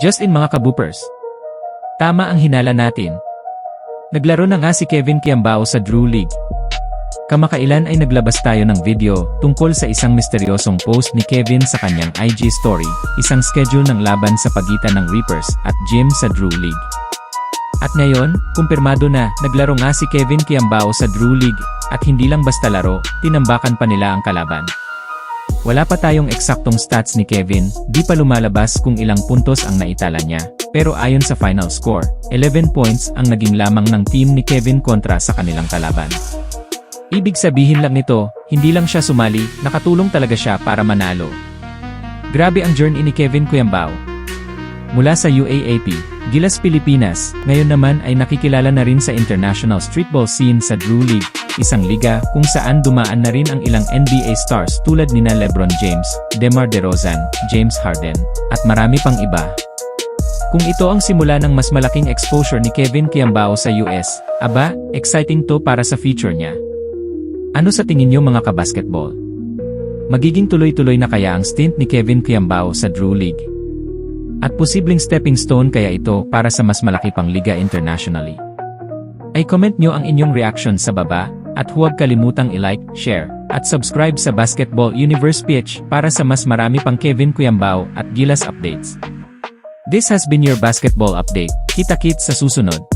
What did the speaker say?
Just in mga kaboopers. Tama ang hinala natin. Naglaro na nga si Kevin Kiambao sa Drew League. Kamakailan ay naglabas tayo ng video tungkol sa isang misteryosong post ni Kevin sa kanyang IG story, isang schedule ng laban sa pagitan ng Reapers at Jim sa Drew League. At ngayon, kumpirmado na, naglaro nga si Kevin Kiambao sa Drew League, at hindi lang basta laro, tinambakan pa nila ang kalaban. Wala pa tayong eksaktong stats ni Kevin, di pa lumalabas kung ilang puntos ang naitala niya. Pero ayon sa final score, 11 points ang naging lamang ng team ni Kevin kontra sa kanilang kalaban. Ibig sabihin lang nito, hindi lang siya sumali, nakatulong talaga siya para manalo. Grabe ang journey ni Kevin Cuyambao. Mula sa UAAP, Gilas Pilipinas, ngayon naman ay nakikilala na rin sa international streetball scene sa Drew League, isang liga kung saan dumaan na rin ang ilang NBA stars tulad nina Lebron James, DeMar DeRozan, James Harden, at marami pang iba. Kung ito ang simula ng mas malaking exposure ni Kevin Kiambao sa US, aba, exciting to para sa future niya. Ano sa tingin niyo mga kabasketball? Magiging tuloy-tuloy na kaya ang stint ni Kevin Kiambao sa Drew League? At posibleng stepping stone kaya ito para sa mas malaki pang liga internationally? Ay comment nyo ang inyong reaction sa baba, at huwag kalimutang i-like, share, at subscribe sa Basketball Universe Pitch para sa mas marami pang Kevin Cuyambao at Gilas updates. This has been your basketball update. Kita-kits sa susunod.